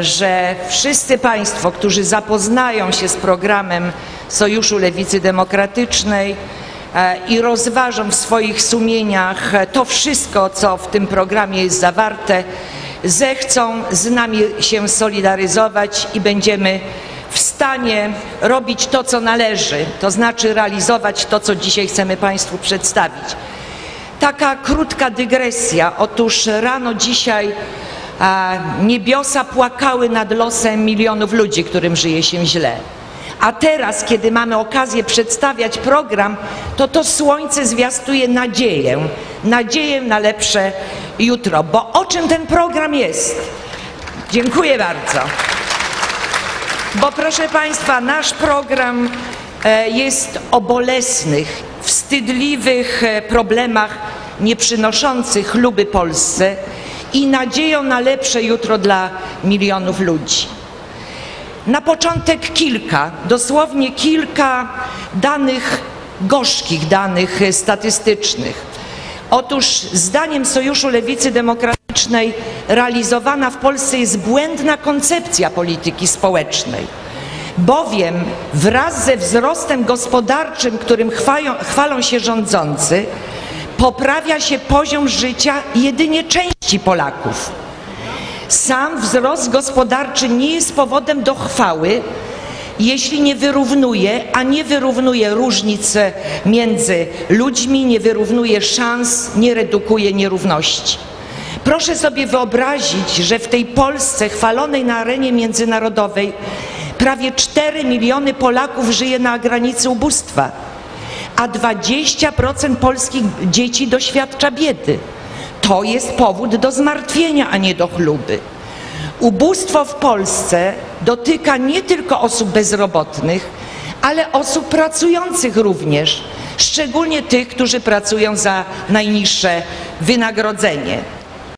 że wszyscy Państwo, którzy zapoznają się z programem Sojuszu Lewicy Demokratycznej e, i rozważą w swoich sumieniach to wszystko, co w tym programie jest zawarte, zechcą z nami się solidaryzować i będziemy w stanie robić to, co należy, to znaczy realizować to, co dzisiaj chcemy Państwu przedstawić. Taka krótka dygresja. Otóż rano dzisiaj niebiosa płakały nad losem milionów ludzi, którym żyje się źle. A teraz, kiedy mamy okazję przedstawiać program, to to słońce zwiastuje nadzieję, nadzieję na lepsze jutro. Bo o czym ten program jest? Dziękuję bardzo. Bo proszę Państwa, nasz program e, jest o bolesnych, wstydliwych e, problemach nie przynoszących luby Polsce i nadzieją na lepsze jutro dla milionów ludzi. Na początek kilka, dosłownie kilka danych, gorzkich danych statystycznych. Otóż zdaniem Sojuszu Lewicy Demokratycznej realizowana w Polsce jest błędna koncepcja polityki społecznej, bowiem wraz ze wzrostem gospodarczym, którym chwalą, chwalą się rządzący, poprawia się poziom życia jedynie części Polaków. Sam wzrost gospodarczy nie jest powodem do chwały, jeśli nie wyrównuje, a nie wyrównuje różnic między ludźmi, nie wyrównuje szans, nie redukuje nierówności. Proszę sobie wyobrazić, że w tej Polsce chwalonej na arenie międzynarodowej prawie 4 miliony Polaków żyje na granicy ubóstwa, a 20% polskich dzieci doświadcza biedy. To jest powód do zmartwienia, a nie do chluby. Ubóstwo w Polsce dotyka nie tylko osób bezrobotnych, ale osób pracujących również, szczególnie tych, którzy pracują za najniższe wynagrodzenie.